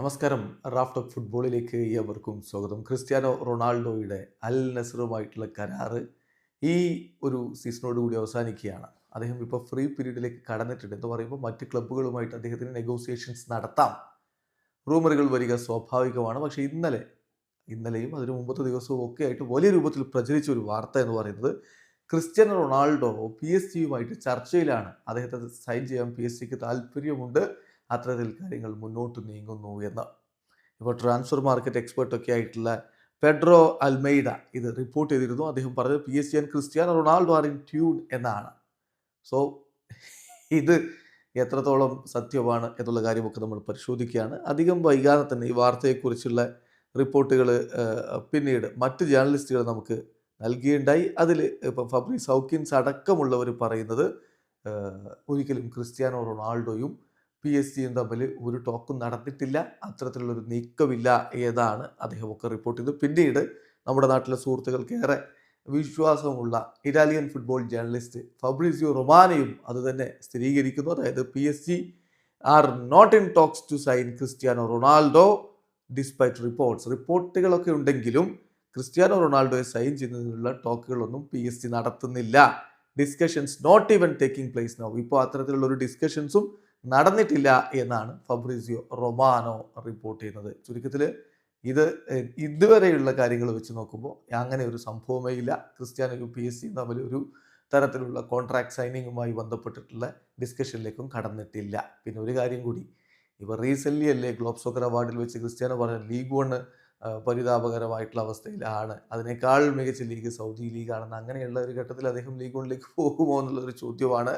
നമസ്കാരം. Raft of ഫുട്ബോളിലേക്ക് ഏവർക്കും സ്വാഗതം. ക്രിസ്ത്യാനോ റൊണാൾഡോയുടെ അൽ നസറുമായിട്ടുള്ള കരാറ് ഈ ഒരു സീസണോട് കൂടി അവസാനിക്കുകയാണ്. അദ്ദേഹം ഇപ്പോൾ ഫ്രീ പീരീഡിലേക്ക് കടന്നിട്ടുണ്ട്. എന്ന് പറയുമ്പോൾ മറ്റ് ക്ലബ്ബുകളുമായിട്ട് അദ്ദേഹത്തിന് നെഗോസിയേഷൻസ് നടത്താം. റൂമറുകൾ വരിക സ്വാഭാവികമാണ്. പക്ഷേ ഇന്നലെ ഇന്നലെയും അതിന് മുമ്പത്തെ ദിവസവും ഒക്കെ ആയിട്ട് വലിയ രൂപത്തിൽ പ്രചരിച്ച ഒരു വാർത്ത എന്ന് പറയുന്നത് ക്രിസ്ത്യാനോ റൊണാൾഡോ പി എസ് ജിയുമായിട്ട് ചർച്ചയിലാണ്. അദ്ദേഹത്തെ സൈൻ ചെയ്യാൻ പി എസ് സിക്ക് താല്പര്യമുണ്ട്. അത്തരത്തിൽ കാര്യങ്ങൾ മുന്നോട്ട് നീങ്ങുന്നു എന്ന്. ഇപ്പോൾ ട്രാൻസ്ഫർ മാർക്കറ്റ് എക്സ്പേർട്ടൊക്കെ ആയിട്ടുള്ള പെഡ്രോ അൽമെയ്ഡ ഇത് റിപ്പോർട്ട് ചെയ്തിരുന്നു. അദ്ദേഹം പറഞ്ഞത് P S C and Cristiano Ronaldo are in tune എന്നാണ്. സോ ഇത് എത്രത്തോളം സത്യമാണ് എന്നുള്ള കാര്യമൊക്കെ നമ്മൾ പരിശോധിക്കുകയാണ്. അധികം വൈകാതെ തന്നെ ഈ വാർത്തയെക്കുറിച്ചുള്ള റിപ്പോർട്ടുകൾ പിന്നീട് മറ്റ് ജേർണലിസ്റ്റുകൾ നമുക്ക് നൽകിയുണ്ടായി. അതിൽ ഇപ്പം ഫബ്രീസ് ഹൗക്കിൻസ് അടക്കമുള്ളവർ പറയുന്നത് ഒരിക്കലും ക്രിസ്ത്യാനോ റൊണാൾഡോയും പി എസ് സിയും തമ്മിൽ ഒരു ടോക്കും നടന്നിട്ടില്ല. അത്തരത്തിലുള്ളൊരു നീക്കമില്ല ഏതാണ് അദ്ദേഹമൊക്കെ റിപ്പോർട്ട് ചെയ്തു. പിന്നീട് നമ്മുടെ നാട്ടിലെ സുഹൃത്തുക്കൾക്ക് ഏറെ വിശ്വാസമുള്ള ഇറ്റാലിയൻ ഫുട്ബോൾ ജേർണലിസ്റ്റ് ഫബ്രിസിയോ റൊമാനയും അതുതന്നെ സ്ഥിരീകരിക്കുന്നു. അതായത് P S C are not in talks to sign Cristiano Ronaldo despite reports റിപ്പോർട്ടുകളൊക്കെ ഉണ്ടെങ്കിലും ക്രിസ്ത്യാനോ റൊണാൾഡോയെ സൈൻ ചെയ്യുന്നതിനുള്ള ടോക്കുകളൊന്നും പി എസ് സി നടത്തുന്നില്ല. Discussions not even taking place no ഇപ്പോൾ അത്തരത്തിലുള്ള ഒരു ഡിസ്കഷൻസും നടന്നിട്ടില്ല എന്നാണ് ഫബ്രീസിയോ റൊമാനോ റിപ്പോർട്ട് ചെയ്യുന്നത്. ചുരുക്കത്തിൽ ഇത് ഇതുവരെയുള്ള കാര്യങ്ങൾ വെച്ച് നോക്കുമ്പോൾ അങ്ങനെ ഒരു സംഭവമേ ഇല്ല. ക്രിസ്ത്യാനോയും പി എസ് സിയും തമ്മിൽ ഒരു തരത്തിലുള്ള കോൺട്രാക്ട് സൈനിങ്ങുമായി ബന്ധപ്പെട്ടിട്ടുള്ള ഡിസ്കഷനിലേക്കും കടന്നിട്ടില്ല. പിന്നെ ഒരു കാര്യം കൂടി ഇപ്പോൾ റീസെന്റ്ലി അല്ലേ ഗ്ലോബ് സോക്കർ അവാർഡിൽ വെച്ച് ക്രിസ്ത്യാനോ പറഞ്ഞ ലീഗ് വണ് പരിതാപകരമായിട്ടുള്ള അവസ്ഥയിലാണ് അതിനേക്കാൾ മികച്ച ലീഗ് സൗദി ലീഗാണെന്ന് അങ്ങനെയുള്ള ഒരു ഘട്ടത്തിൽ അദ്ദേഹം ലീഗ് വണ്ണിലേക്ക് പോകുമോ എന്നുള്ളൊരു ചോദ്യമാണ്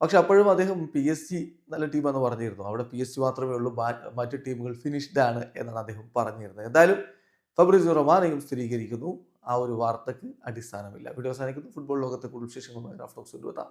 പക്ഷെ അപ്പോഴും അദ്ദേഹം പി എസ് സി നല്ല ടീമാണെന്ന് പറഞ്ഞിരുന്നു. അവിടെ പി എസ് സി മാത്രമേ ഉള്ളൂ. മറ്റു ടീമുകൾ ഫിനിഷ്ഡ് ആണ് എന്നാണ് അദ്ദേഹം പറഞ്ഞിരുന്നത്. എന്തായാലും ഫബ്രിസിയോ റൊമാനയും സ്ഥിരീകരിക്കുന്നു. ആ ഒരു വാർത്തക്ക് അടിസ്ഥാനമില്ല. വീഡിയോ അവസാനിക്കുന്നു. ഫുട്ബോൾ ലോകത്തെ കൂടുതൽ വിശേഷങ്ങളുമായി റാഫ്റ്റോക്സ് കൊണ്ടുവെത്താം